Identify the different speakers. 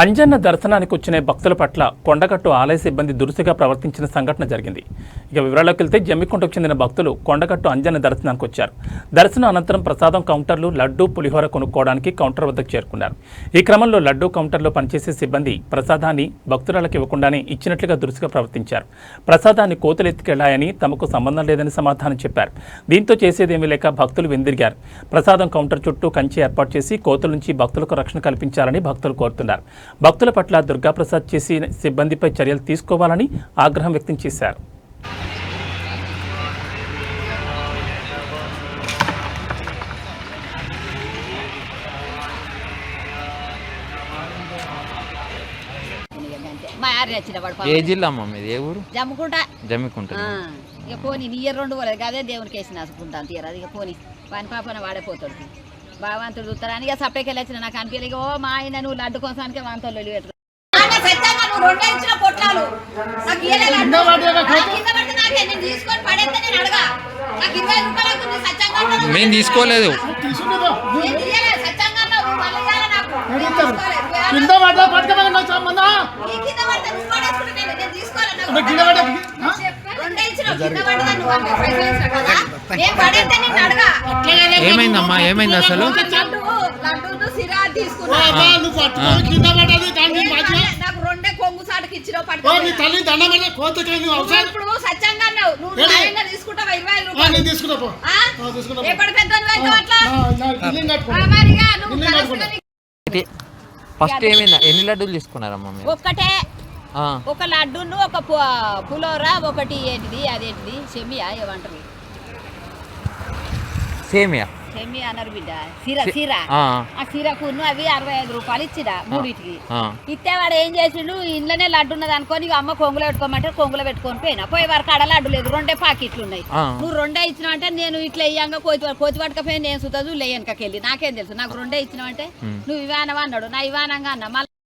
Speaker 1: అంజన్న దర్శనానికి వచ్చిన భక్తుల పట్ల కొండగట్టు ఆలయ సిబ్బంది దురుసుగా ప్రవర్తించిన సంఘటన జరిగింది. ఇక వివరాల్లోకి వెళ్తే జమ్మికుంటకు చెందిన భక్తులు కొండగట్టు అంజన్న దర్శనానికి వచ్చారు. దర్శనం అనంతరం ప్రసాదం కౌంటర్లు లడ్డూ పులిహోర కొనుక్కోవడానికి కౌంటర్ వద్దకు చేరుకున్నారు. ఈ క్రమంలో లడ్డూ కౌంటర్లో పనిచేసే సిబ్బంది ప్రసాదాన్ని భక్తురాలకు ఇవ్వకుండానే ఇచ్చినట్లుగా దురుసుగా ప్రవర్తించారు. ప్రసాదాన్ని కోతులు ఎత్తుకెళ్ళాయని తమకు సంబంధం లేదని సమాధానం చెప్పారు. దీంతో చేసేదేమీ లేక భక్తులు వెందిరిగారు. ప్రసాదం కౌంటర్ చుట్టూ కంచె ఏర్పాటు చేసి కోతుల నుంచి భక్తులకు రక్షణ కల్పించాలని భక్తులు కోరుతున్నారు. భక్తుల పట్ల దుర్గాప్రసాద్ చేసి సిబ్బందిపై చర్యలు తీసుకోవాలని ఆగ్రహం వ్యక్తం చేశారు.
Speaker 2: వాడు
Speaker 3: ఏ జిల్లా అమ్మ మీది? ఏ ఊరు?
Speaker 2: జమ్ముకుంటా.
Speaker 3: జమ్మికుంటుంది
Speaker 2: ఆ, ఇక పోనీ నీ ఇయర్ రెండు పోలేదు. అదే దేవునికి వేసి నసుకుంటాను తీయరాదు ఇక పోనీ. వాని పాపన వాడైపోతాడు భగవంతుడు చూస్తారని ఇక సప్పేకి వెళ్ళొచ్చిన నాకు అనిపించలేదు ఓ మా ఆయన నువ్వు లడ్డు కోసానికి వాంతో లొల్లి పెట్టు రెండే ఇచ్చిన పొట్లాలు. నాకు ఇయ్యలే లడ్డు. నా కింద పడితే నాకే, నేను తీసుకొని పడేస్తే నేను అడగా. నాకు ఇరవై రూపాయలు అవుతుంది, సత్యంగా అంటావు.
Speaker 3: మేము తీసుకోలేదు.
Speaker 4: కింద పడ్డ సంబంధం.
Speaker 3: ఏమైందమ్మా? ఏమైంది అసలు?
Speaker 2: రెండే కొంగు సాటుకి ఇచ్చినావు
Speaker 4: తల్లి దండం
Speaker 2: ఇప్పుడు సత్యంగా అన్నావు. నువ్వు
Speaker 4: ఏంటి?
Speaker 2: న్యాయంగా తీసుకుంటావా? ఇరవై రూపాయలు. అట్లా నువ్వు
Speaker 3: ఫస్ట్ ఏమైందా? ఎన్ని లడ్డూలు తీసుకున్నారమ్మా మీరు?
Speaker 2: ఒక్కటే ఒక లడ్డును ఒక పులోరా ఒకటి ఏంటిది అదేంటిది సెమియా ఏమంటారు
Speaker 3: సేమియా?
Speaker 2: సెమి అన్నారు బిడ్డ? సిర సిర.
Speaker 3: ఆ,
Speaker 2: ఆ సిరకును అవి అరవై ఐదు రూపాయలు ఇచ్చిరా మూడింటికి. ఇస్తే వాడు ఏం చేసిండు? ఇంట్లోనే లడ్డు ఉన్నది అనుకొని అమ్మ కొంగులో పెట్టుకోమంటే కొంగులో పెట్టుకొని పోయినా. పోయి వరకు ఆడ లడ్డు లేదు. రెండే పాకెట్లు ఉన్నాయి. నువ్వు రెండే ఇచ్చినావు అంటే నేను ఇట్లా ఇయ్యంగా కోతి కోతి పట్టుకపోయి నేను సుతదు లేయనకకి వెళ్ళి. నాకేం తెలుసు? నాకు రెండే ఇచ్చినావు అంటే. నువ్వు ఇవానవా అన్నాడు. నా ఇవానంగా అన్న.